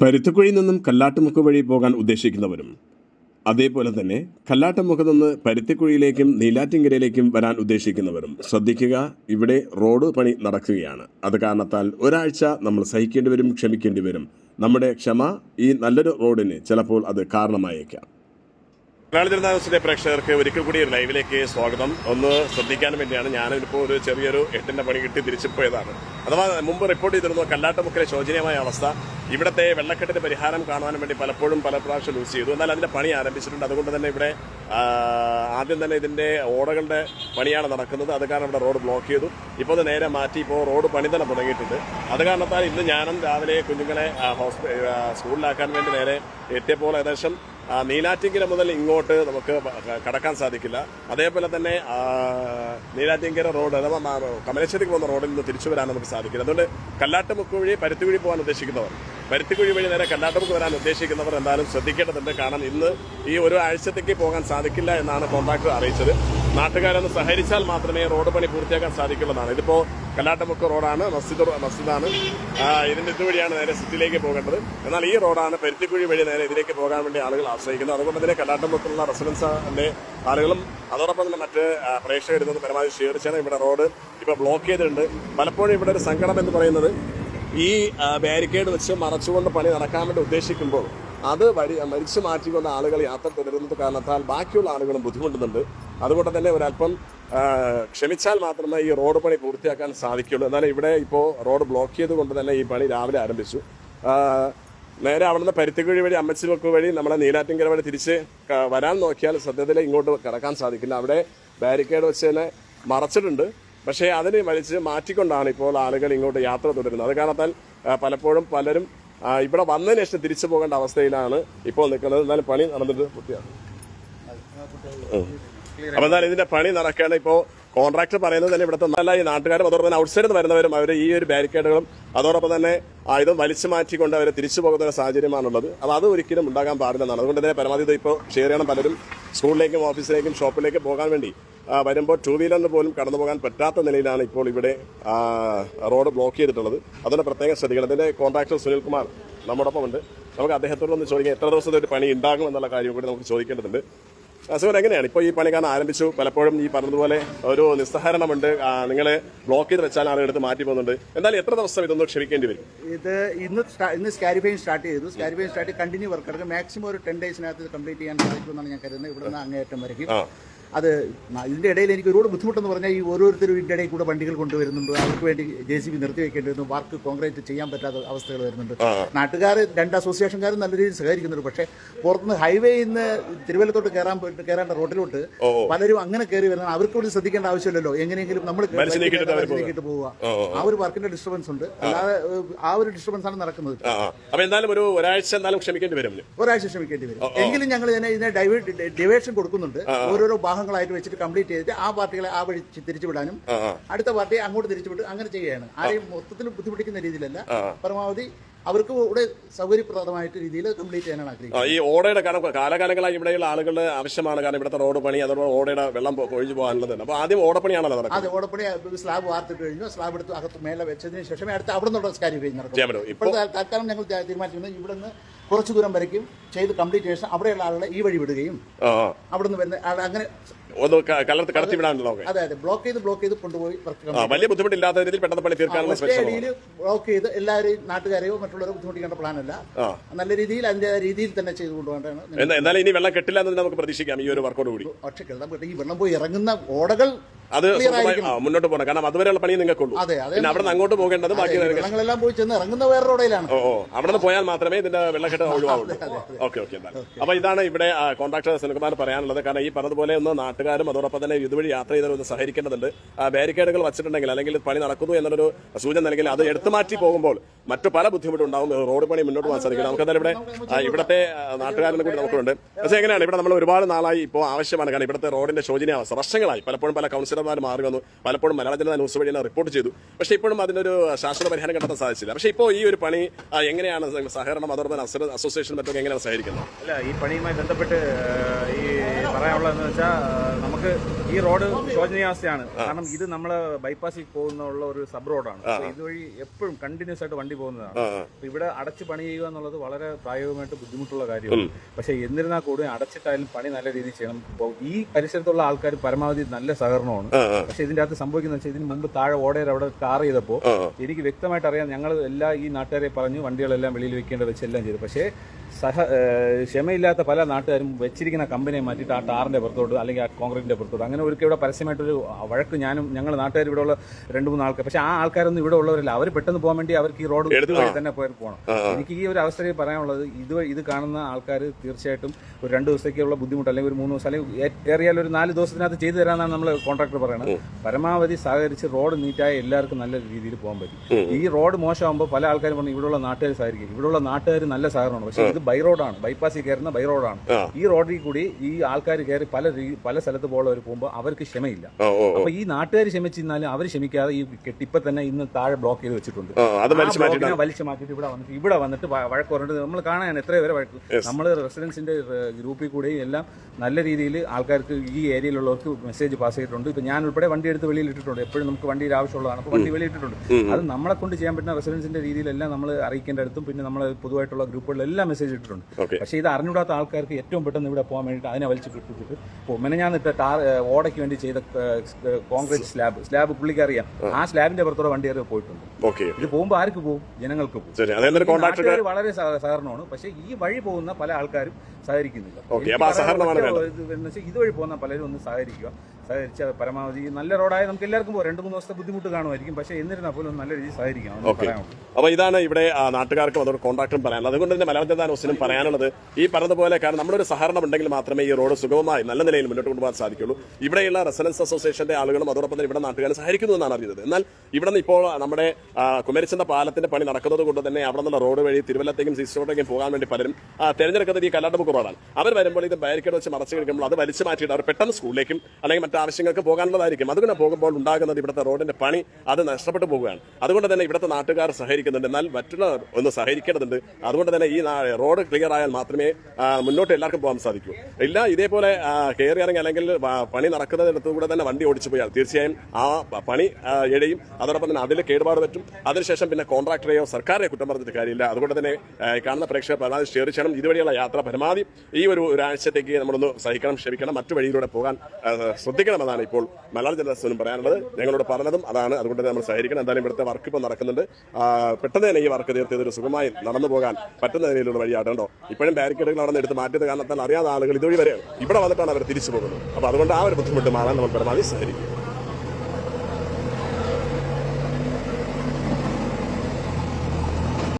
പരുത്തുക്കുഴി നിന്നും കല്ലാട്ടുമുക്ക് വഴി പോകാൻ ഉദ്ദേശിക്കുന്നവരും അതേപോലെ തന്നെ കല്ലാട്ടുമുക്ക് നിന്ന് പരുത്തിക്കുഴിയിലേക്കും നീലാറ്റിങ്കരയിലേക്കും വരാൻ ഉദ്ദേശിക്കുന്നവരും ശ്രദ്ധിക്കുക ഇവിടെ റോഡ് പണി നടക്കുകയാണ്. അത് കാരണത്താൽ ഒരാഴ്ച നമ്മൾ സഹിക്കേണ്ടി വരും ക്ഷമിക്കേണ്ടി വരും. നമ്മുടെ ക്ഷമ ഈ നല്ലൊരു റോഡിന് ചിലപ്പോൾ അത് കാരണമായേക്കാം. മലയാള ജനതാ ദിവസത്തിലെ പ്രേക്ഷകർക്ക് ഒരിക്കൽ കൂടി ലൈവിലേക്ക് സ്വാഗതം. ഒന്ന് ശ്രദ്ധിക്കാൻ വേണ്ടിയാണ് ഞാനിപ്പോൾ ഒരു ചെറിയൊരു എട്ടിന്റെ പണി കിട്ടി തിരിച്ചു പോയതാണ് അഥവാ മുമ്പ് റിപ്പോർട്ട് ചെയ്തിരുന്നു കല്ലാട്ടുമുക്കിലെ ശോചനീയമായ അവസ്ഥ. ഇവിടത്തെ വെള്ളക്കെട്ടിന്റെ പരിഹാരം കാണുവാൻ വേണ്ടി പലപ്പോഴും പല പ്രാവശ്യം ലൂസ് ചെയ്തു. എന്നാൽ അതിന്റെ പണി ആരംഭിച്ചിട്ടുണ്ട്. അതുകൊണ്ട് തന്നെ ഇവിടെ ആദ്യം തന്നെ ഇതിന്റെ ഓടകളുടെ പണിയാണ് നടക്കുന്നത്. അത് കാരണം ഇവിടെ റോഡ് ബ്ലോക്ക് ചെയ്തു. ഇപ്പോൾ അത് നേരെ മാറ്റി ഇപ്പോൾ റോഡ് പണി തന്നെ തുടങ്ങിയിട്ടുണ്ട്. അത് കാരണത്താൽ ഇന്ന് ഞാനും രാവിലെ കുഞ്ഞുങ്ങളെ ഹോസ്പിറ്റൽ സ്കൂളിലാക്കാൻ വേണ്ടി നേരെ എത്തിയപ്പോൾ ഏകദേശം നീലാറ്റിങ്കര മുതൽ ഇങ്ങോട്ട് നമുക്ക് കടക്കാൻ സാധിക്കില്ല. അതേപോലെ തന്നെ നീലാറ്റിങ്കര റോഡ് അഥവാ കമലേശ്വരിക്ക് പോകുന്ന റോഡിൽ നിന്ന് തിരിച്ചു വരാൻ നമുക്ക് സാധിക്കില്ല. അതുകൊണ്ട് കല്ലാട്ടുമുക്ക് വഴി പരുത്തിക്കുഴി പോകാൻ ഉദ്ദേശിക്കുന്നവർ പരുത്തിക്കുഴി വഴി നേരെ കല്ലാട്ടുമുക്ക് വരാൻ ഉദ്ദേശിക്കുന്നവർ എന്തായാലും ശ്രദ്ധിക്കേണ്ടതുണ്ട്. കാരണം ഇന്ന് ഈ ഒരു ആഴ്ചത്തേക്ക് പോകാൻ സാധിക്കില്ല എന്നാണ് കോൺട്രാക്ടർ അറിയിച്ചത്. നാട്ടുകാരൊന്ന് സഹകരിച്ചാൽ മാത്രമേ റോഡ് പണി പൂർത്തിയാക്കാൻ സാധിക്കുള്ളതാണ്. ഇതിപ്പോ കല്ലാട്ടമുക്ക് റോഡാണ് മസ്ജിദ് മസ്ജിദാണ്. ഇതിന്റെ ഇതുവഴിയാണ് നേരെ സിറ്റിയിലേക്ക് പോകേണ്ടത്. എന്നാൽ ഈ റോഡാണ് പരുത്തിക്കുഴി വഴി നേരെ ഇതിലേക്ക് പോകാൻ വേണ്ടി ആളുകൾ ആശ്രയിക്കുന്നത്. അതുകൊണ്ട് തന്നെ കല്ലാട്ടമുക്കുള്ള റെസിഡൻസിന്റെ ആളുകളും അതോടൊപ്പം തന്നെ മറ്റ് പ്രേക്ഷകർ ഇതൊന്ന് പരമാവധി ചെയ്യണം. ഇവിടെ റോഡ് ഇപ്പൊ ബ്ലോക്ക് ചെയ്തിട്ടുണ്ട്. പലപ്പോഴും ഇവിടെ ഒരു സങ്കടം എന്ന് പറയുന്നത് ഈ ബാരിക്കേഡ് വെച്ച് മറച്ചുകൊണ്ട് പണി നടക്കാൻ വേണ്ടി ഉദ്ദേശിക്കുമ്പോൾ അത് വഴി മരിച്ചു മാറ്റിക്കൊണ്ട് ആളുകൾ യാത്ര തുടരുന്നത് കാരണത്താൽ ബാക്കിയുള്ള ആളുകളും ബുദ്ധിമുട്ടുന്നുണ്ട്. അതുകൊണ്ട് തന്നെ ഒരല്പം ക്ഷമിച്ചാൽ മാത്രമേ ഈ റോഡ് പണി പൂർത്തിയാക്കാൻ സാധിക്കുള്ളൂ. എന്നാൽ ഇവിടെ ഇപ്പോൾ റോഡ് ബ്ലോക്ക് ചെയ്തുകൊണ്ട് തന്നെ ഈ പണി രാവിലെ ആരംഭിച്ചു. നേരെ അവിടുന്ന് പരുത്തിക്കുഴി വഴി അമ്മച്ചിവക്ക് വഴി നമ്മളെ നീലാറ്റിങ്കര വഴി തിരിച്ച് വരാൻ നോക്കിയാൽ സത്യത്തിൽ ഇങ്ങോട്ട് കിടക്കാൻ സാധിക്കില്ല. അവിടെ ബാരിക്കേഡ് വെച്ച് തന്നെ മറച്ചിട്ടുണ്ട്. പക്ഷേ അതിനെ വലിച്ച് മാറ്റിക്കൊണ്ടാണ് ഇപ്പോൾ ആളുകൾ ഇങ്ങോട്ട് യാത്ര തുടരുന്നത്. അത് കാരണത്താൽ പലപ്പോഴും പലരും ഇവിടെ വന്നതിന് ശേഷം തിരിച്ചു പോകേണ്ട അവസ്ഥയിലാണ് ഇപ്പോൾ നിൽക്കുന്നത്. എന്നാലും പണി നടന്നിട്ട് പൂർത്തിയാണ് അപ്പൊ എന്തായാലും ഇതിന്റെ പണി നടക്കുകയാണ്. ഇപ്പോ കോൺട്രാക്ടർ പറയുന്നത് തന്നെ ഇവിടുത്തെ നല്ല ഈ നാട്ടുകാരും അതോടൊപ്പം തന്നെ ഔട്ട്സൈഡിൽ നിന്ന് വരുന്നവരും അവർ ഈ ഒരു ബാരിക്കേഡുകളും അതോടൊപ്പം തന്നെ ഇതും വലിച്ചു മാറ്റിക്കൊണ്ട് അവർ തിരിച്ചു പോകുന്ന ഒരു സാഹചര്യമാണുള്ളത്. അപ്പോൾ അത് ഒരിക്കലും ഉണ്ടാകാൻ പാടില്ലെന്നാണ്. അതുകൊണ്ട് തന്നെ പരമാവധി ഇപ്പോൾ ഷെയർ ചെയ്യണം. പലരും സ്കൂളിലേക്കും ഓഫീസിലേക്കും ഷോപ്പിലേക്കും പോകാൻ വേണ്ടി വരുമ്പോൾ ടൂ വീലറിന് പോലും കടന്നു പോകാൻ പറ്റാത്ത നിലയിലാണ് ഇപ്പോൾ ഇവിടെ റോഡ് ബ്ലോക്ക് ചെയ്തിട്ടുള്ളത്. അതുകൊണ്ട് പ്രത്യേകം ശ്രദ്ധിക്കണം. ഇതിന്റെ കോൺട്രാക്ടർ സുനിൽകുമാർ നമ്മോടൊപ്പം ഉണ്ട് നമുക്ക് അദ്ദേഹത്തോടൊന്ന് ചോദിക്കാം എത്ര ദിവസത്തെ ഒരു പണി ഉണ്ടാകും എന്നുള്ള കാര്യം കൂടി നമുക്ക് ചോദിക്കേണ്ടതുണ്ട്. അസുഖം എങ്ങനെയാണ്? ഇപ്പോൾ ഈ പണി കാണാൻ ആരംഭിച്ചു. പലപ്പോഴും ഈ പറഞ്ഞതുപോലെ ഒരു നിസ്സഹരണമുണ്ട് നിങ്ങളെ ബ്ലോക്ക് ചെയ്ത് വെച്ചാൽ ആളുകൾ എടുത്ത് മാറ്റി പോകുന്നുണ്ട്. എന്തായാലും എത്ര ദിവസം ഇതൊന്ന് ക്ഷമിക്കേണ്ടി വരും? ഇത് ഇന്ന് ഇന്ന് സ്കാരിഫൈൻ സ്റ്റാർട്ട് ചെയ്തു. സ്കാരിഫൈൻ സ്റ്റാർട്ട് കണ്ടിന്യൂ വർക്ക് എടുക്കും. മാക്സിമം ഒരു ടെൻ ഡേയ്സിനകത്ത് കംപ്ലീറ്റ് ചെയ്യാൻ സാധിക്കുമെന്നാണ് ഞാൻ കരുതുന്നത്. ഇവിടുന്ന് അങ്ങേയറ്റം വരയ്ക്കും. അത് ഇതിന്റെ ഇടയിൽ എനിക്ക് ഒരുപാട് ബുദ്ധിമുട്ടെന്ന് പറഞ്ഞാൽ ഈ ഓരോരുത്തരും ഇതിന്റെ ഇടയിൽ കൂടെ വണ്ടികൾ കൊണ്ടുവരുന്നുണ്ട്. അവർക്ക് വേണ്ടി ജെ സി ബി നിർത്തി വെക്കേണ്ടി വരുന്നു വർക്ക് കോൺക്രീറ്റ് ചെയ്യാൻ പറ്റാത്ത അവസ്ഥകൾ വരുന്നുണ്ട്. നാട്ടുകാർ രണ്ട് അസോസിയേഷൻകാരും നല്ല രീതിയിൽ സഹകരിക്കുന്നുണ്ട്. പക്ഷേ പുറത്തുനിന്ന് ഹൈവേയിൽ നിന്ന് തിരുവല്ലത്തോട്ട് കയറാൻ പോയിട്ട് കയറേണ്ട റോഡിലോട്ട് പലരും അങ്ങനെ കയറി വരുന്നത് അവർക്ക് കൂടി ശ്രദ്ധിക്കേണ്ട ആവശ്യമില്ലല്ലോ. എങ്ങനെയെങ്കിലും നമ്മൾ നീക്കിയിട്ട് പോവുക. ആ ഒരു വർക്കിന്റെ ഡിസ്റ്റർബൻസ് ഉണ്ട്. അല്ലാതെ ആ ഒരു ഡിസ്റ്റർബൻസ് ആണ് നടക്കുന്നത്. അപ്പൊ എന്തായാലും ഒരു ഒരാഴ്ച എന്തായാലും ക്ഷമിക്കേണ്ടി വരും. ഒരാഴ്ച ക്ഷമിക്കേണ്ടി വരും. എങ്കിലും ഞങ്ങൾ ഇതിനെ ഇതിനെ ഡിവേഷൻ കൊടുക്കുന്നുണ്ട്. ഓരോരോ ഭാഗങ്ങളായിട്ട് വെച്ചിട്ട് കംപ്ലീറ്റ് ചെയ്തിട്ട് ആ പാർട്ടികളെ ആ വഴി തിരിച്ചുവിടാനും അടുത്ത പാർട്ടിയെ അങ്ങോട്ട് തിരിച്ചുവിട്ട് അങ്ങനെ ചെയ്യുകയാണ്. ആരെയും മൊത്തത്തിൽ ബുദ്ധിമുട്ടിക്കുന്ന രീതിയിലല്ല. പരമാവധി അവർക്ക് ഇവിടെ സൗകര്യപ്രദമായിട്ട് രീതിയിൽ കംപ്ലീറ്റ് ചെയ്യാനാണ് ആഗ്രഹിക്കുന്നത്. ഈ ഓടയുടെ കാരണം കാലകാലങ്ങളായി ഇവിടെയുള്ള ആളുകളുടെ ആവശ്യമാണ്. കാരണം ഇവിടുത്തെ റോഡ് പണി അതോടെ ഓടയുടെ വെള്ളം ഒഴിച്ചു ഒഴിഞ്ഞു പോകാനുള്ളത് അപ്പൊ ആദ്യം ഓടപ്പണിയാണല്ലോ നടക്കുന്നത്? അത് ഓടപ്പണി സ്ലാബ് വാർത്തിട്ട് കഴിഞ്ഞു. സ്ലാബ് എടുത്ത് അകത്ത് മേലെ വെച്ചതിന് ശേഷമേ അടുത്ത് അവിടെ നിന്നുള്ള കാര്യം നടക്കും. ഇപ്പോൾ തൽക്കാലം ഞങ്ങൾ തീരുമാനിക്കുന്നത് തീരുമാനിച്ചിരുന്നത് ഇവിടെ നിന്ന് കുറച്ച് ദൂരം വരയ്ക്കും ചെയ്ത് കംപ്ലീറ്റ് ശേഷം അവിടെയുള്ള ആളുകളെ ഈ വഴി വിടുകയും. അവിടെ നിന്ന് വരുന്ന അങ്ങനെ ഒന്ന് കലർത്ത് കടത്തി വിടാനുള്ള അതെ അതെ. ബ്ലോക്ക് ചെയ്ത് ബ്ലോക്ക് ചെയ്ത് കൊണ്ടുപോയി വലിയ ബുദ്ധിമുട്ടില്ലാത്ത രീതിയിൽ പെട്ടെന്ന് പണി തീർക്കാനുള്ള ശ്രമം. ബ്ലോക്ക് ചെയ്ത് എല്ലാവരെയും നാട്ടുകാരെയോ മറ്റുള്ളവരോ ബുദ്ധിമുട്ടിക്കേണ്ട പ്ലാനല്ല അല്ല. നല്ല രീതിയിൽ അതിന്റെ രീതിയിൽ തന്നെ ചെയ്തു കൊണ്ടുപോകേണ്ടതാണ് എന്നാലും ഇനി വെള്ളം കെട്ടില്ല എന്ന് നമുക്ക് പ്രതീക്ഷിക്കാം ഈ ഒരു വർക്കോട് കൂടി. പക്ഷേ പോയിട്ട് ഈ വെള്ളം പോയി ഇറങ്ങുന്ന ഓടകൾ അത് മുന്നോട്ട് പോകണം. കാരണം അതുവരെയുള്ള പണി നിങ്ങൾക്കുള്ളൂ. പിന്നെ അവിടെ അങ്ങോട്ട് പോകേണ്ടത് ബാക്കി വെള്ളങ്ങളെല്ലാം പോയി ചെന്ന് ഇറങ്ങുന്ന വേറെ റോഡയിലാണ് ഓ അവിടെ നിന്ന് പോയാൽ മാത്രമേ ഇതിന്റെ വെള്ളക്കെട്ട് ഒഴിവാകുള്ളൂ ഓക്കെ ഓക്കെ അപ്പൊ ഇതാണ് ഇവിടെ കോൺട്രാക്ടർ സുനിൽകുമാർ പറയാനുള്ളത്. കാരണം ഈ പറഞ്ഞതുപോലെ ഒന്ന് നാട്ടുകാരും അതോടൊപ്പം തന്നെ ഇതുവഴി യാത്ര ചെയ്തവരൊന്ന് സഹകരിക്കേണ്ടതുണ്ട്. ആ, ബാരിക്കേഡുകൾ വച്ചിട്ടുണ്ടെങ്കിൽ അല്ലെങ്കിൽ പണി നടക്കുന്നു എന്നൊരു സൂചന നൽകി അത് എടുത്തു മാറ്റി പോകുമ്പോൾ മറ്റു പല ബുദ്ധിമുട്ടുണ്ടാവും റോഡ് പണി മുന്നോട്ട് പോകാൻ സാധിക്കും. നമുക്ക് എന്തായാലും ഇവിടെ ഇവിടത്തെ ഇവിടുത്തെ നാട്ടുകാരനെ കൂടി നമുക്കുണ്ട്. പക്ഷേ എങ്ങനെയാണ്? ഇവിടെ നമ്മൾ ഒരുപാട് നാളായി ഇപ്പോൾ ആവശ്യമാണ്. കാരണം ഇവിടുത്തെ റോഡിന്റെ ശോചനീയാവസ്ഥ. വർഷങ്ങളായി. പലപ്പോഴും പല കൗൺസിൽ അനിശ്ചിതമാർ മാറി വന്നു. പലപ്പോഴും മലയാള ജനത ന്യൂസ് വഴി റിപ്പോർട്ട് ചെയ്തു. പക്ഷേ ഇപ്പോഴും അതിനൊരു ശാശ്വത പരിഹാരം കണ്ടെത്താൻ സാധിച്ചില്ല. പക്ഷേ ഇപ്പോൾ ഈ ഒരു പണി എങ്ങനെയാണ് സഹകരണം അതോടൊപ്പം അസ- അസോസിയേഷൻ മറ്റൊക്കെ എങ്ങനെയാണ് സഹകരിക്കുന്നത്? അല്ല ഈ പണിയുമായി ബന്ധപ്പെട്ട് ഈ പറയാനുള്ളതെന്ന് വെച്ചാൽ നമുക്ക് ഈ റോഡ് ശോചനീയാവസ്ഥയാണ്. കാരണം ഇത് നമ്മൾ ബൈപ്പാസിൽ പോകുന്നുള്ള ഒരു സബ് റോഡാണ് ഇതുവഴി എപ്പോഴും കണ്ടിന്യൂസ് ആയിട്ട് വണ്ടി പോകുന്നതാണ്. ഇവിടെ അടച്ച് പണി ചെയ്യുക എന്നുള്ളത് വളരെ പ്രായോഗികമായിട്ട് ബുദ്ധിമുട്ടുള്ള കാര്യമാണ്. പക്ഷേ എന്നിരുന്നാൽ കൂടി അടച്ചിട്ടായാലും പണി നല്ല രീതിയിൽ ചെയ്യണം. ഈ പരിസരത്തുള്ള ആൾക്കാർ പരമാവധി നല്ല സഹകരണമാണ് പക്ഷേ ഇതിന്റെ അകത്ത് സംഭവിക്കുന്ന വെച്ചാൽ ഇതിന് മുമ്പ് താഴെ ഓടയിൽ അവിടെ കാർ ചെയ്തപ്പോൾ എനിക്ക് വ്യക്തമായിട്ട് അറിയാം ഞങ്ങൾ എല്ലാ ഈ നാട്ടുകാരെ പറഞ്ഞു വണ്ടികളെല്ലാം വെളിയിൽ വെക്കേണ്ട വെച്ചെല്ലാം ചെയ്തു. പക്ഷേ സഹ ക്ഷമയില്ലാത്ത പല നാട്ടുകാരും വെച്ചിരിക്കുന്ന കമ്പനിയെ മാറ്റിയിട്ട് ആ ടാറിന്റെ പുറത്തോട്ട് അല്ലെങ്കിൽ ആ കോൺക്രീറ്റിന്റെ പുറത്തോട്ട് അങ്ങനെ ഒരിക്കൽ ഇവിടെ പരസ്യമായിട്ടൊരു വഴക്ക് ഞാനും ഞങ്ങൾ നാട്ടുകാർ ഇവിടെ ഉള്ള രണ്ട് മൂന്ന് ആൾക്കാർ. പക്ഷേ ആ ആൾക്കാരൊന്നും ഇവിടെ ഉള്ളവരല്ല. അവർ പെട്ടെന്ന് പോകാൻ വേണ്ടി അവർക്ക് ഈ റോഡ് തന്നെ പോയി പോകണം. എനിക്ക് ഈ ഒരു അവസ്ഥയിൽ പറയാനുള്ളത് ഇത് ഇത് കാണുന്ന ആൾക്കാർ തീർച്ചയായിട്ടും ഒരു രണ്ട് ദിവസത്തേക്കുള്ള ബുദ്ധിമുട്ട് അല്ലെങ്കിൽ ഒരു മൂന്ന് ദിവസം അല്ലെങ്കിൽ ഏറിയാൽ ഒരു നാല് ദിവസത്തിനകത്ത് ചെയ്തു തരാമെന്നാണ് നമ്മൾ കോൺട്രാക്ടർ പറയണം പരമാവധി സഹകരിച്ച് റോഡ് നീറ്റായ എല്ലാവർക്കും നല്ല രീതിയിൽ പോകാൻ പറ്റും. ഈ റോഡ് മോശമാകുമ്പോൾ പല ആൾക്കാരും പറഞ്ഞു ഇവിടെയുള്ള നാട്ടുകാർ സഹകരിക്കും. ഇവിടെയുള്ള നാട്ടുകാർ നല്ല സഹകരണമാണ്. പക്ഷേ ഇത് ബൈ റോഡാണ് ബൈപ്പാസിൽ കയറുന്ന ബൈ റോഡാണ് ഈ റോഡിൽ കൂടി ഈ ആൾക്കാർ കയറി പല പല സ്ഥലത്ത് പോകുന്നവർ പോകുമ്പോൾ അവർക്ക് ക്ഷമയില്ല. അപ്പൊ ഈ നാട്ടുകാർ ക്ഷമിച്ചിരുന്നാലും അവർ ക്ഷമിക്കാതെ ഈ കെട്ടിപ്പ തന്നെ ഇന്ന് താഴെ ബ്ലോക്ക് ചെയ്ത് വെച്ചിട്ടുണ്ട്. വലിച്ചു മാറ്റി വലിച്ചു മാറ്റിയിട്ട് ഇവിടെ വന്നിട്ട് ഇവിടെ വന്നിട്ട് വഴക്ക് പറഞ്ഞിട്ട് നമ്മൾ കാണാൻ എത്ര പേരെ വഴക്ക്. നമ്മൾ റെസിഡൻസിന്റെ ഗ്രൂപ്പിൽ കൂടെയും എല്ലാം നല്ല രീതിയിൽ ആൾക്കാർക്ക് ഈ ഏരിയയിലുള്ളവർക്ക് മെസ്സേജ് പാസ് ചെയ്തിട്ടുണ്ട്. ഇപ്പൊ ഞാൻ ഉൾപ്പെടെ വണ്ടി എടുത്ത് വെളിയിൽ ഇട്ടിട്ടുണ്ട്. എപ്പോഴും നമുക്ക് വണ്ടിയുടെ ആവശ്യമുള്ളതാണ്. അപ്പോൾ വണ്ടി വെളിയിൽ ഇട്ടിട്ടുണ്ട് അത് നമ്മളെ കൊണ്ട് ചെയ്യാൻ പറ്റുന്ന റെസിഡൻസിന്റെ രീതിയിലെല്ലാം നമ്മൾ അറിയിക്കേണ്ട അടുത്തും പിന്നെ നമ്മൾ പൊതുവായിട്ടുള്ള ഗ്രൂപ്പുകളിലെല്ലാം മെസ്സേജ് ഇട്ടിട്ടുണ്ട്. പക്ഷേ ഇത് അറിഞ്ഞൂടാത്ത ആൾക്കാർക്ക് ഏറ്റവും പെട്ടെന്ന് ഇവിടെ പോകാൻ വേണ്ടിയിട്ട് അതിനെ വലിച്ചു കിട്ടിയിട്ട് ഇപ്പോൾ ഞാൻ ഇട്ട ടാർ ഓടയ്ക്ക് വേണ്ടി ചെയ്ത കോൺക്രീറ്റ് സ്ലാബ്. സ്ലാബ് പുള്ളിക്ക് അറിയാം. ആ. സ്ലാബിന്റെ പുറത്തോടെ വണ്ടി കയറി പോയിട്ടുണ്ട്. ഓക്കെ ഇത് പോകുമ്പോൾ ആർക്ക് പോകും? ജനങ്ങൾക്ക് പോകും. വളരെ സഹ- സഹകരണമാണ്. പക്ഷേ ഈ വഴി പോകുന്ന പല ആൾക്കാരും സഹകരിക്കുന്നില്ല. ഇതുവഴി പോകുന്ന പലരും ഒന്ന് സഹകരിക്കുക. സഹകരിച്ച പരമാവധി നല്ല റോഡായ നമുക്ക് എല്ലാവർക്കും പോകാം. രണ്ട് മൂന്ന് ദിവസത്തെ ബുദ്ധിമുട്ട് കാണുമായിരിക്കും. പക്ഷേ എന്നിരുന്നാൽ പോലും നല്ല രീതിയിൽ സഹകരിക്കണം എന്ന് ഓക്കെ. അപ്പോൾ അപ്പൊ ഇതാണ് ഇവിടെ നാട്ടുകാർക്കും അതോട് കോൺട്രാക്ടറും പറയാനുള്ളത്. അതുകൊണ്ട് തന്നെ മലയാള ജനതാ ന്യൂസിനും പറയാനുള്ളത് ഈ പറഞ്ഞതുപോലെ കാരണം നമ്മളൊരു സഹകരണം ഉണ്ടെങ്കിൽ മാത്രമേ ഈ റോഡ് സുഗമമായി നല്ല നിലയിൽ മുന്നോട്ട് കൊണ്ടുപോകാൻ സാധിക്കുള്ളൂ ഇവിടെയുള്ള റെസിഡൻസ് അസോസിയേഷന്റെ ആളുകളും അതോടൊപ്പം തന്നെ ഇവിടെ നാട്ടുകാരും സഹകരിക്കുന്നു എന്നാണ് അറിയുന്നത്. എന്നാൽ ഇവിടെ നിന്ന് ഇപ്പോൾ നമ്മുടെ കുമരിച്ചന്ത പാലത്തിന്റെ പണി നടക്കുന്നത് കൊണ്ട് തന്നെ അവിടെ നിന്നുള്ള റോഡ് വഴി തിരുവല്ലത്തേക്കും സിസ്റ്റോട്ടേക്കും പോകാൻ വേണ്ടി പലരും തിരഞ്ഞെടുക്കുന്നത് ഈ കല്ലാട്ടുമുക്ക് റോഡാണ്. അവർ വരുമ്പോൾ ഇത് ബാരിക്കേഡ് വെച്ച് മറച്ചു കഴിക്കുമ്പോൾ അത് വലിച്ചു മാറ്റിയിട്ട് അവർ പെട്ടെന്ന് സ്കൂളിലേക്കും അല്ലെങ്കിൽ മറ്റു ആവശ്യങ്ങൾക്ക് പോകാനുള്ളതായിരിക്കും. അതുകൊണ്ട് പോകുമ്പോൾ ഉണ്ടാകുന്നത് ഇവിടുത്തെ റോഡിന്റെ പണി അത് നഷ്ടപ്പെട്ടു പോവുകയാണ്. അതുകൊണ്ട് തന്നെ ഇവിടുത്തെ നാട്ടുകാർ സഹകരിക്കുന്നുണ്ട്. എന്നാൽ മറ്റുള്ള ഒന്ന് സഹകരിക്കേണ്ടതുണ്ട്. അതുകൊണ്ട് തന്നെ ഈ റോഡ് ക്ലിയർ ആയാൽ മാത്രമേ മുന്നോട്ട് എല്ലാവർക്കും പോകാൻ സാധിക്കൂ. ഇല്ല ഇതേപോലെ കയറി ഇറങ്ങി അല്ലെങ്കിൽ പണി നടക്കുന്നതിനകത്ത് കൂടെ തന്നെ വണ്ടി ഓടിച്ചു പോയാൽ തീർച്ചയായും ആ പണി ആ, എഴയും അതോടൊപ്പം തന്നെ അതിൽ കേടുപാട് പറ്റും. അതിനുശേഷം പിന്നെ കോൺട്രാക്ടറെയോ സർക്കാരെയോ കുറ്റം പറഞ്ഞിട്ട് കാര്യമില്ല. അതുകൊണ്ട് തന്നെ കാണുന്ന പ്രേക്ഷകർ പരമാവധി ഷെയർ ചെയ്യണം. ഇതുവഴിയുള്ള യാത്ര പരമാവധി ഈ ഒരു ഒരാഴ്ചത്തേക്ക് നമ്മളൊന്ന് സഹിക്കണം ക്ഷമിക്കണം. മറ്റു വഴിയിലൂടെ പോകാൻ ശ്രദ്ധിക്കണമെന്നാണ് ഇപ്പോൾ മലയാള ജനതാസിനും പറയാനുള്ളത്. ഞങ്ങളോട് പറഞ്ഞതും അതാണ്. അതുകൊണ്ട് നമ്മൾ സഹകരിക്കണം. എന്തായാലും ഇവിടുത്തെ വർക്ക് ഇപ്പോൾ നടക്കുന്നുണ്ട്. പെട്ടെന്ന് തന്നെ ഈ വർക്ക് തീർത്ത് ഇതൊരു സുഖമായി നടന്നു പോകാൻ പറ്റുന്ന നിലയിലുള്ള വഴിയാട്ടോ. ഇപ്പോഴും ബാരിക്കേഡുകൾ അവിടെ നിന്ന് എടുത്ത് മാറ്റിയത് കാരണത്താൽ അറിയാത്ത ആളുകൾ ഇതുവഴി വരെയാണ് ഇവിടെ വന്നിട്ടാണ് അവർ തിരിച്ചു പോകുന്നത്. അപ്പോൾ അതുകൊണ്ട് ആ ഒരു ബുദ്ധിമുട്ട് മാറാൻ നമ്മൾ പരമാവധി സഹകരിക്കും.